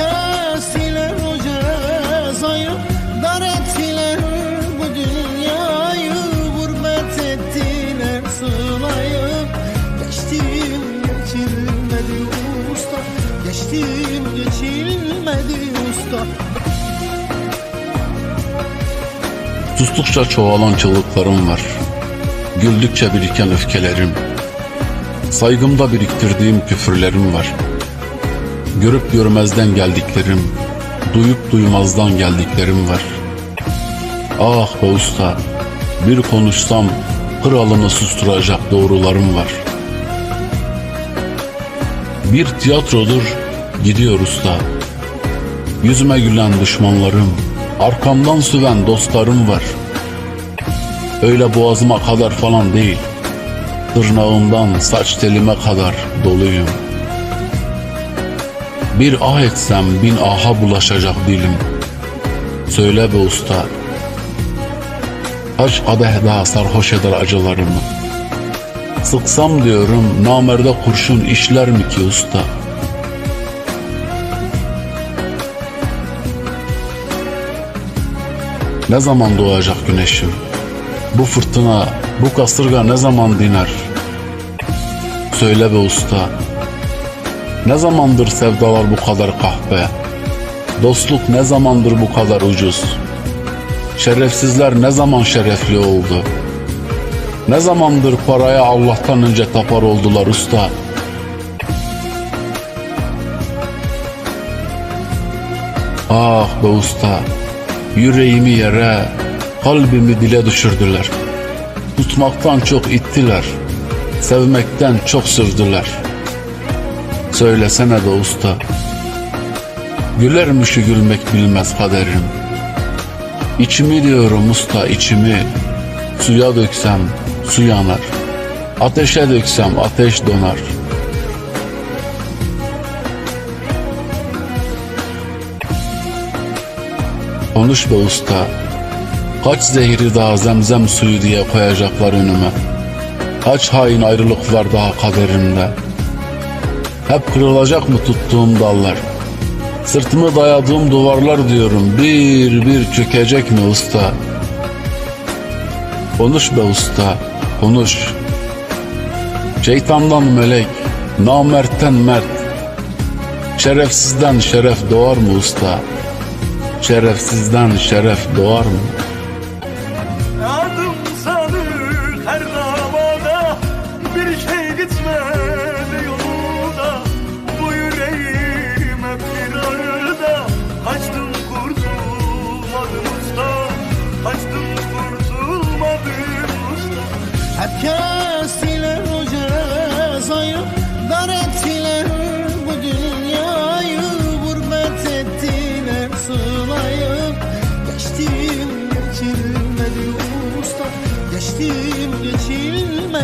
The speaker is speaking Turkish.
Kestiler o Dar ettiler bu dünyayı Gurbet ettiler sılayı Geçtim geçilmedi usta Geçtim geçilmedi usta Sustukça çoğalan çığlıklarım var. Güldükçe biriken öfkelerim. Saygımda biriktirdiğim küfürlerim var. Görüp görmezden geldiklerim, duyup duymazdan geldiklerim var. Ah be usta, bir konuşsam kralını susturacak doğrularım var. Bir tiyatrodur, gidiyor usta. Yüzüme gülen düşmanlarım, arkamdan süven dostlarım var. Öyle boğazıma kadar falan değil, tırnağımdan saç telime kadar doluyum. Bir ah etsem bin aha bulaşacak dilim. Söyle be usta, kaç kadeh daha sarhoş eder acılarımı. Sıksam diyorum namerde kurşun işler mi ki usta?'' Ne zaman doğacak güneşim? Bu fırtına, bu kasırga ne zaman diner? Söyle be usta. Ne zamandır sevdalar bu kadar kahpe? Dostluk ne zamandır bu kadar ucuz? Şerefsizler ne zaman şerefli oldu? Ne zamandır paraya Allah'tan önce tapar oldular usta? Ah be usta, Yüreğimi yere, kalbimi dile düşürdüler. Tutmaktan çok ittiler, sevmekten çok sürdüler. Söylesene de usta, gülermişi gülmek bilmez kaderim. İçimi diyorum usta içimi, suya döksem su yanar, ateşe döksem ateş donar. Konuş be usta. Kaç zehri daha zemzem suyu diye koyacaklar önüme. Kaç hain ayrılık var daha kaderimde. Hep kırılacak mı tuttuğum dallar? Sırtımı dayadığım duvarlar diyorum. Bir bir çökecek mi usta? Konuş be usta, konuş. Şeytandan melek, namertten mert. Şerefsizden şeref doğar mı usta?'' Şerefsizden şeref doğar mı? yetim geçilmez.